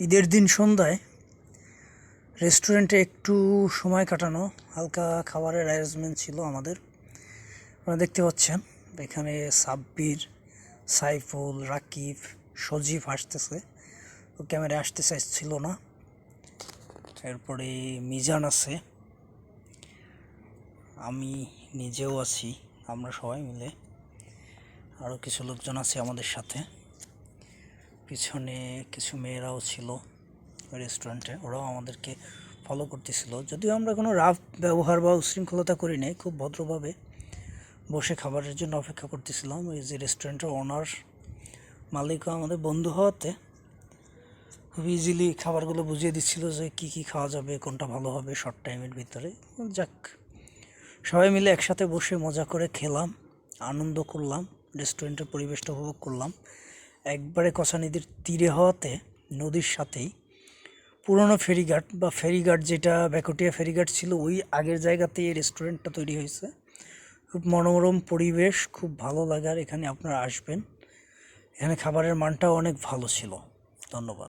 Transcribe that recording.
ঈদের দিন সন্ধ্যায় রেস্টুরেন্টে একটু সময় কাটানো, হালকা খাবারের অ্যারেঞ্জমেন্ট ছিল আমাদের। আপনারা দেখতে পাচ্ছেন, এখানে সাব্বির, সাইফুল, রাকিব, সজীব আসতেছে। ও ক্যামেরায় আসতে চাইছিল না। এরপরে মিজান আছে। আমি নিজেও আছি, আমরা সবাই মিলে। আরও কিছু লোকজন আছে আমাদের সাথে। পিছনে কিছু মেয়েরাও ছিল রেস্টুরেন্টে ওরাও আমাদেরকে ফলো করতেছিল। যদিও আমরা কোনো রাফ ব্যবহার বা উশৃঙ্খলতা করি নাই, খুব ভদ্রভাবে বসে খাবারের জন্য অপেক্ষা করতেছিলাম। এই যে রেস্টুরেন্টের ওনার মালিকও আমাদের বন্ধু হওয়াতে খুব ইজিলি খাবারগুলো বুঝিয়ে দিচ্ছিল যে কী কী খাওয়া যাবে, কোনটা ভালো হবে শর্ট টাইমের ভিতরে। যাক, সবাই মিলে একসাথে বসে মজা করে খেলাম, আনন্দ করলাম রেস্টুরেন্টের পরিবেশটা উপভোগ করলাম। একবারে কষা নদীর তীরে হওয়াতে নদীর সাথেই পুরনো ফেরিঘাট বা ফেরিঘাট যেটা ব্যাকটিয়া ফেরিঘাট ছিল, ওই আগের জায়গাতে এই রেস্টুরেন্টটা তৈরি হয়েছে। খুব মনোরম পরিবেশ, খুব ভালো লাগার এখানে আপনারা আসবেন। এখানে খাবারের মানটাও অনেক ভালো ছিল। ধন্যবাদ।